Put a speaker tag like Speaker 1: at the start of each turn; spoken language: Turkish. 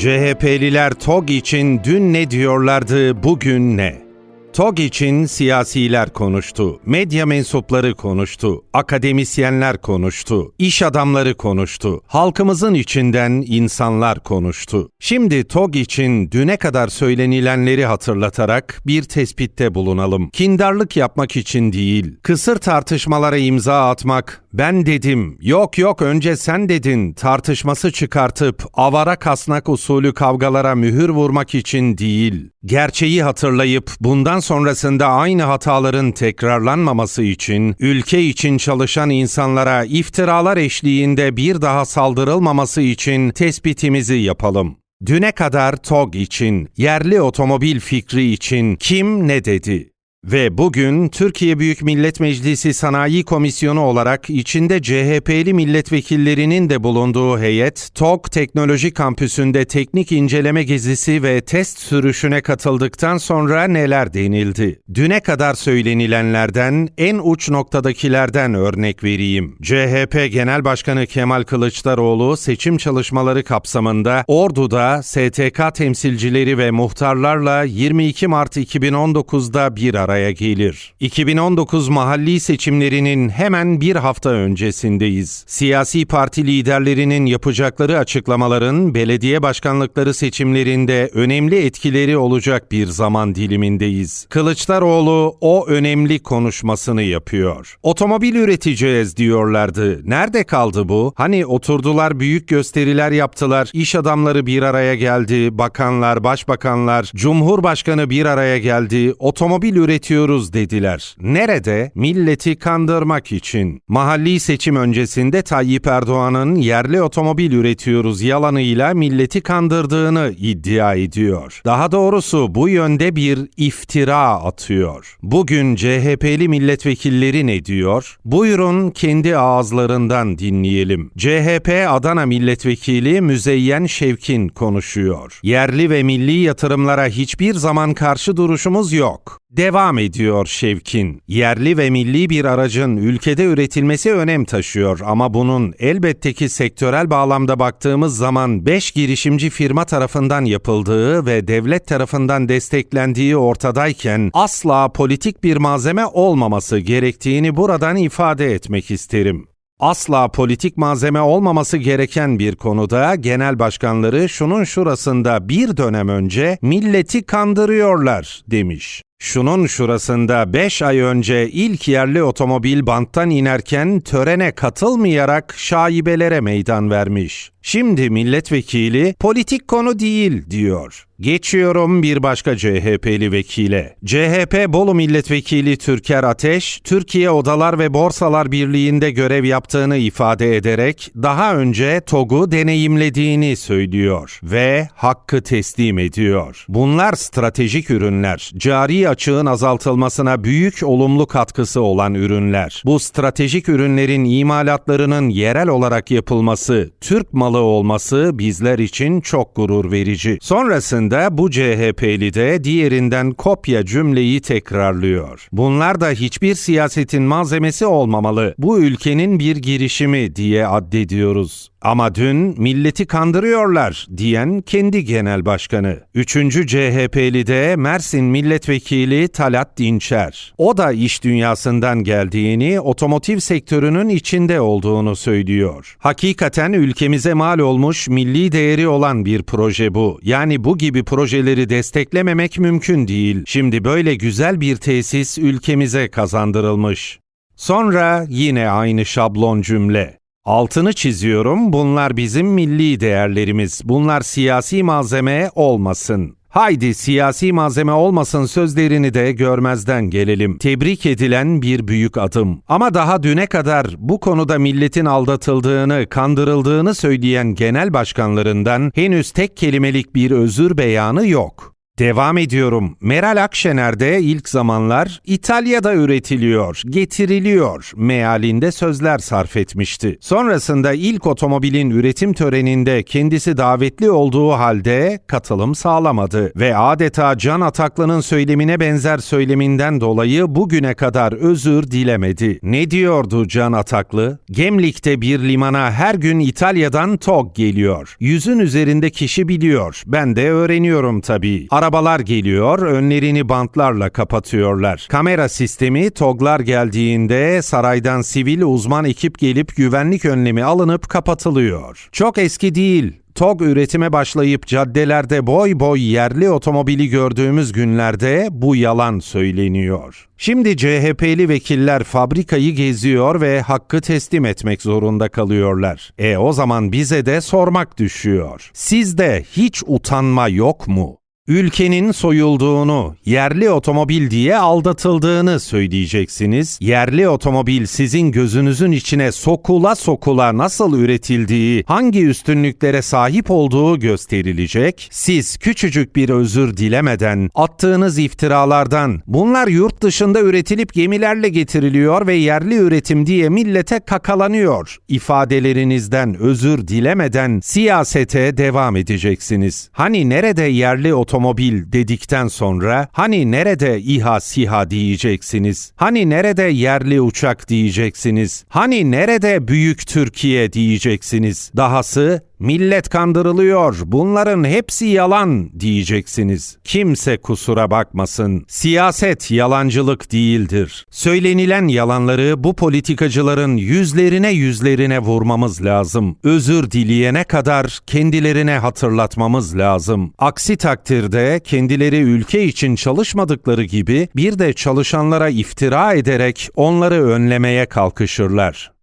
Speaker 1: CHP'liler TOG için dün ne diyorlardı, bugün ne? TOG için siyasiler konuştu, medya mensupları konuştu, akademisyenler konuştu, iş adamları konuştu, halkımızın içinden insanlar konuştu. Şimdi TOG için düne kadar söylenilenleri hatırlatarak bir tespitte bulunalım. Kindarlık yapmak için değil, kısır tartışmalara imza atmak, ben dedim, yok yok önce sen dedin tartışması çıkartıp avara kasnak usulü kavgalara mühür vurmak için değil, gerçeği hatırlayıp bundan sonrasında aynı hataların tekrarlanmaması için, ülke için çalışan insanlara iftiralar eşliğinde bir daha saldırılmaması için tespitimizi yapalım. Düne kadar TOG için, yerli otomobil fikri için kim ne dedi? Ve bugün Türkiye Büyük Millet Meclisi Sanayi Komisyonu olarak içinde CHP'li milletvekillerinin de bulunduğu heyet, TOK Teknoloji Kampüsü'nde teknik inceleme gezisi ve test sürüşüne katıldıktan sonra neler denildi? Düne kadar söylenilenlerden en uç noktadakilerden örnek vereyim. CHP Genel Başkanı Kemal Kılıçdaroğlu seçim çalışmaları kapsamında Ordu'da STK temsilcileri ve muhtarlarla 22 Mart 2019'da bir araya araya gelir. 2019 mahalli seçimlerinin hemen bir hafta öncesindeyiz. Siyasi parti liderlerinin yapacakları açıklamaların belediye başkanlıkları seçimlerinde önemli etkileri olacak bir zaman dilimindeyiz. Kılıçdaroğlu o önemli konuşmasını yapıyor. Otomobil üreteceğiz diyorlardı. Nerede kaldı bu? Hani oturdular büyük gösteriler yaptılar. İş adamları bir araya geldi. Bakanlar, başbakanlar, cumhurbaşkanı bir araya geldi. Otomobil üret üretiyoruz dediler. Nerede? Milleti kandırmak için. Mahalli seçim öncesinde Tayyip Erdoğan'ın yerli otomobil üretiyoruz yalanıyla milleti kandırdığını iddia ediyor. Daha doğrusu bu yönde bir iftira atıyor. Bugün CHP'li milletvekilleri ne diyor? Buyurun kendi ağızlarından dinleyelim. CHP Adana milletvekili Müzeyyen Şevkin konuşuyor. Yerli ve milli yatırımlara hiçbir zaman karşı duruşumuz yok. Devam ediyor Şevkin. Yerli ve milli bir aracın ülkede üretilmesi önem taşıyor ama bunun elbette ki sektörel bağlamda baktığımız zaman 5 girişimci firma tarafından yapıldığı ve devlet tarafından desteklendiği ortadayken asla politik bir malzeme olmaması gerektiğini buradan ifade etmek isterim. Asla politik malzeme olmaması gereken bir konuda genel başkanları şunun şurasında bir dönem önce milleti kandırıyorlar demiş. Şunun şurasında 5 ay önce ilk yerli otomobil banttan inerken törene katılmayarak şaibelere meydan vermiş. Şimdi milletvekili politik konu değil diyor. Geçiyorum bir başka CHP'li vekile. CHP Bolu Milletvekili Türker Ateş, Türkiye Odalar ve Borsalar Birliği'nde görev yaptığını ifade ederek daha önce TOG'u deneyimlediğini söylüyor ve hakkı teslim ediyor. Bunlar stratejik ürünler, cari açığın azaltılmasına büyük olumlu katkısı olan ürünler. Bu stratejik ürünlerin imalatlarının yerel olarak yapılması, Türk malı olması bizler için çok gurur verici. Sonrasında bu CHP'li de diğerinden kopya cümleyi tekrarlıyor. Bunlar da hiçbir siyasetin malzemesi olmamalı. Bu ülkenin bir girişimi diye addediyoruz. Ama dün milleti kandırıyorlar diyen kendi genel başkanı. Üçüncü CHP'li de Mersin milletvekili Talat Dinçer. O da iş dünyasından geldiğini, otomotiv sektörünün içinde olduğunu söylüyor. Hakikaten ülkemize mal olmuş milli değeri olan bir proje bu. Yani bu gibi projeleri desteklememek mümkün değil. Şimdi böyle güzel bir tesis ülkemize kazandırılmış. Sonra yine aynı şablon cümle. Altını çiziyorum, bunlar bizim milli değerlerimiz. Bunlar siyasi malzeme olmasın. Haydi siyasi malzeme olmasın sözlerini de görmezden gelelim. Tebrik edilen bir büyük adım. Ama daha düne kadar bu konuda milletin aldatıldığını, kandırıldığını söyleyen genel başkanlarından henüz tek kelimelik bir özür beyanı yok. Devam ediyorum. Meral Akşener de ilk zamanlar İtalya'da üretiliyor, getiriliyor mealinde sözler sarf etmişti. Sonrasında ilk otomobilin üretim töreninde kendisi davetli olduğu halde katılım sağlamadı ve adeta Can Ataklı'nın söylemine benzer söyleminden dolayı bugüne kadar özür dilemedi. Ne diyordu Can Ataklı? Gemlik'te bir limana her gün İtalya'dan TOG geliyor. Yüzün üzerinde kişi biliyor. Ben de öğreniyorum tabii. Arabalar geliyor, önlerini bantlarla kapatıyorlar. Kamera sistemi TOG'lar geldiğinde saraydan sivil uzman ekip gelip güvenlik önlemi alınıp kapatılıyor. Çok eski değil. TOG üretime başlayıp caddelerde boy boy yerli otomobili gördüğümüz günlerde bu yalan söyleniyor. Şimdi CHP'li vekiller fabrikayı geziyor ve hakkı teslim etmek zorunda kalıyorlar. E o zaman bize de sormak düşüyor. Sizde hiç utanma yok mu? Ülkenin soyulduğunu, yerli otomobil diye aldatıldığını söyleyeceksiniz. Yerli otomobil sizin gözünüzün içine sokula sokula nasıl üretildiği, hangi üstünlüklere sahip olduğu gösterilecek. Siz küçücük bir özür dilemeden, attığınız iftiralardan, bunlar yurt dışında üretilip gemilerle getiriliyor ve yerli üretim diye millete kakalanıyor. ifadelerinizden özür dilemeden siyasete devam edeceksiniz. Hani nerede yerli otomobil dedikten sonra hani nerede İHA SİHA diyeceksiniz? Hani nerede yerli uçak diyeceksiniz? Hani nerede büyük Türkiye diyeceksiniz? Dahası millet kandırılıyor. Bunların hepsi yalan diyeceksiniz. Kimse kusura bakmasın. Siyaset yalancılık değildir. Söylenilen yalanları bu politikacıların yüzlerine yüzlerine vurmamız lazım. Özür dileyene kadar kendilerine hatırlatmamız lazım. Aksi takdirde kendileri ülke için çalışmadıkları gibi bir de çalışanlara iftira ederek onları önlemeye kalkışırlar.